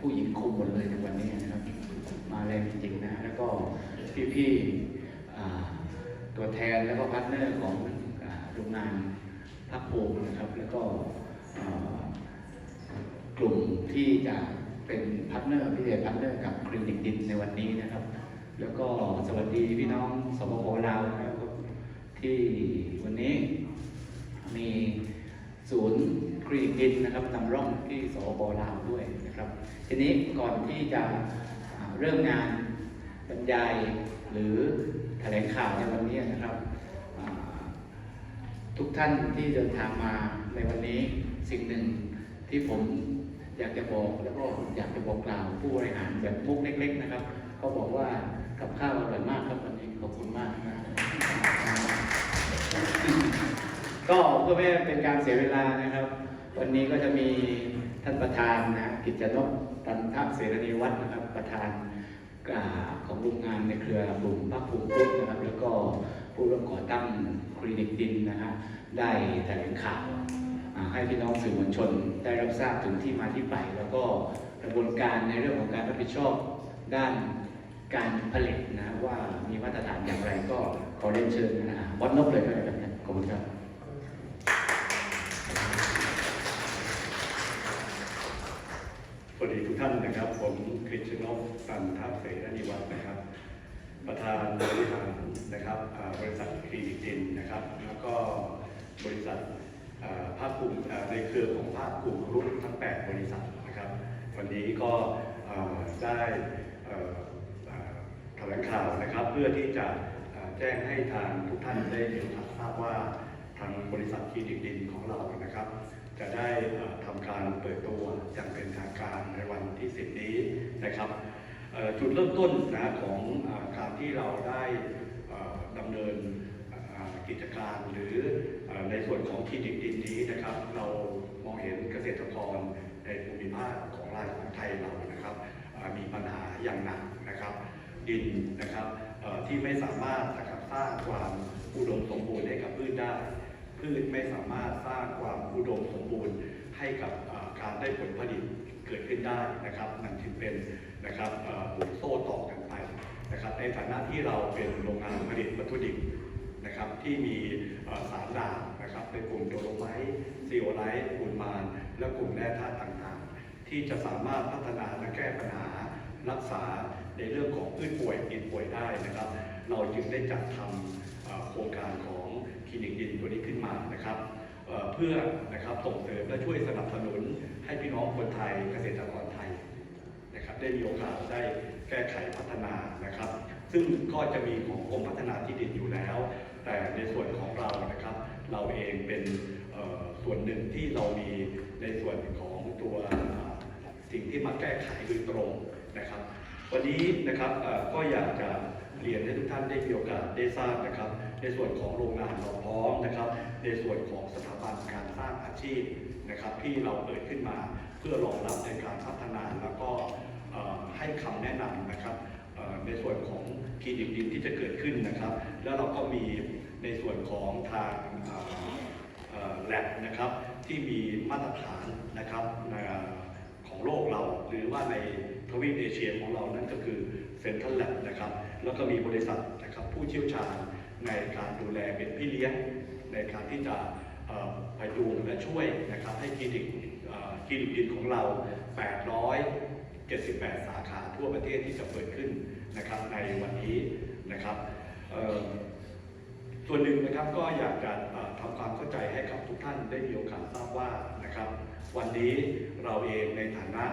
ผู้หญิงคุมหมดเลยในวันนี้นะครับ มาแรงจริงๆนะแล้วก็พี่ๆตัวแทนแล้วก็พาร์ทเนอร์ของโรงงานพักภูมินะครับ แล้วก็กลุ่มที่จะเป็นพาร์ทเนอร์พิเศษพาร์ทเนอร์กับคลินิกดินในวันนี้นะครับ แล้วก็สวัสดีพี่น้องสปปลาวนะครับที่วันนี้มีศูนย์ คลินิกดินนะครับนำร่องที่สปปลาวด้วยนะครับ ทีนี้ก่อนที่จะเริ่มงานบรรยายหรือแถลงข่าวในวันนี้นะครับ ทุกท่านที่เดินทางมาในวันนี้สิ่งหนึ่งที่ผมอยากจะบอกแล้วก็อยากจะบอกกล่าวผู้บริหารแบบมุกเล็ก ๆ นะครับเขาบอกว่ากับข้าวอร่อยมากครับวันนี้ขอบคุณมากนะก็เพื่อไม่เป็นการเสียเวลานะครับ วันนี้ก็จะมีท่านประธานนะกิจนกตันทะเสรณีวัฒน์นะครับประธานอ่าของโรงงานในเครือกลุ่มภาคภูมิกรุ๊ปนะครับ แล้วก็ผู้ร่วมก่อตั้งคลินิกดินนะฮะได้แถลงข่าวให้พี่น้องสื่อมวลชนได้รับทราบถึงที่มาที่ไป แล้วก็กระบวนการในเรื่องของการรับผิดชอบด้านการผลิตนะว่ามีมาตรฐานอย่างไรก็ขอเรียนเชิญนะฮะวัดนกเลยก็ได้ครับเนี่ยขอบคุณครับ สวัสดี ท่านนะครับ ผมกฤษณกสันทัพเสรณีวัฒน์นะครับ ประธานบริหารนะครับบริษัทคลินิกินนะครับ แล้วก็บริษัทภาคกลุ่มในเครือของภาคกลุ่มรุ่นทั้ง 8 บริษัทนะครับ วันนี้ก็ได้แถลงข่าวนะครับ เพื่อที่จะแจ้งให้ทางทุกท่านได้เห็นทราบว่าทางบริษัทคลินิกดินของเรานะครับ จะได้เอ่อทำการเปิดตัวอย่างเป็นทางการในวันที่ 10 นี้นะครับจุดเริ่มต้นนะของการที่เราได้เอ่อดำเนินกิจการหรือในส่วนของคลินิกดินนี้นะครับ เรามองเห็นเกษตรกรในภูมิภาคของรายของไทยเรานะครับมีปัญหาอย่างหนักนะครับ ดินนะครับที่ไม่สามารถนะครับสร้างความอุดมสมบูรณ์ให้กับพืชได้ พืชไม่สามารถสร้างความอุดมสมบูรณ์ให้กับการได้ผลผลิตเกิดขึ้นได้นะครับนั่นจึงเป็นนะครับห่วงโซ่ต่อกันไปนะครับ ในฐานะที่เราเป็นโรงงานผลิตวัตถุดิบนะครับที่มีสารด่างนะครับในกลุ่มโดโลไมต์ซีโอไลท์ปูนมานและกลุ่มแร่ธาตุต่างๆ ที่จะสามารถพัฒนาและแก้ปัญหารักษาในเรื่องของพืชป่วยกินป่วยได้นะครับ เราจึงได้จัดทำโครงการของ คลินิกดินตัวนี้ขึ้นมานะครับเพื่อนะครับส่งเสริมและช่วยสนับสนุนให้พี่น้องคนไทยเกษตรกรไทยนะครับได้มีโอกาสได้แก้ไขพัฒนานะครับ ซึ่งก็จะมีของกรมพัฒนาที่ดินอยู่แล้ว แต่ในส่วนของเรานะครับ เราเองเป็นส่วนหนึ่งที่เรามีในส่วนของตัวสิ่งที่มาแก้ไขโดยตรงนะครับ วันนี้นะครับก็อยากจะ เรียนให้ทุกท่านได้มีโอกาสได้ทราบนะครับ ในส่วนของโรงงานเราพร้อมนะครับ ในส่วนของสถาบันการสร้างอาชีพนะครับ ที่เราเปิดขึ้นมาเพื่อรองรับในการพัฒนาแล้วก็ให้คำแนะนำนะครับในส่วนของคลินิกดินที่จะเกิดขึ้นนะครับ แล้วเราก็มีในส่วนของทางแลบนะครับที่มีมาตรฐานนะครับของโลกเราหรือว่าใน ทวีปเอเชียของเรานั่นก็คือเซ็นทรัลแลบนะครับ แล้วก็มีบริษัทนะครับผู้เชี่ยวชาญในการดูแลเป็นพี่เลี้ยง ในการที่จะพยุงและช่วยนะครับให้คลินิกคลินิกดินของเรา 878 สาขาทั่วประเทศที่จะเปิดขึ้นนะครับในวันนี้นะครับส่วนหนึ่งนะครับก็อยากจะเอ่อทำความเข้าใจให้กับทุกท่านได้มีโอกาสทราบว่านะครับ วันนี้เราเองในฐานะ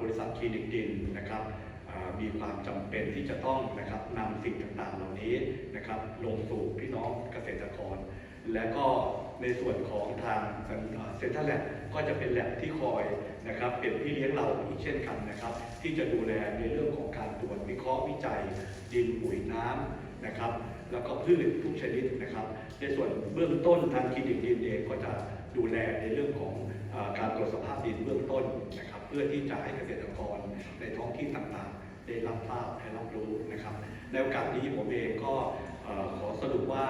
บริษัทคลินิกดินนะครับมีความจำเป็นที่จะต้องนะครับนำสิ่งต่างๆ เหล่านี้นะครับลงสู่พี่น้องเกษตรกร และก็ในส่วนของทางเซ็นทรัลแลบก็จะเป็นแลบที่คอยนะครับเป็นพี่เลี้ยงเราอีกเช่นกันนะครับ ที่จะดูแลในเรื่องของการตรวจวิเคราะห์วิจัย ดินปุ๋ยน้ำนะครับ แล้วก็พืชทุกชนิดนะครับ ในส่วนเบื้องต้นทางคลินิกดินเองก็จะดูแลในเรื่องของอการตรวจสภาพดินเบื้องต้นนะครับ พื่อที่จะให้เกษตรกรในท้องที่ต่างๆ ได้รับทราบได้รับรู้นะครับในโอกาสนี้ผมเองก็ขอสรุปว่า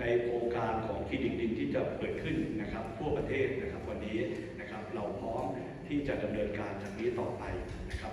ในโครงการของคลินิกดินที่จะเปิดขึ้นนะครับทั่วประเทศนะครับวันนี้นะครับเราพร้อมที่จะดำเนินการจากนี้ต่อไปนะครับ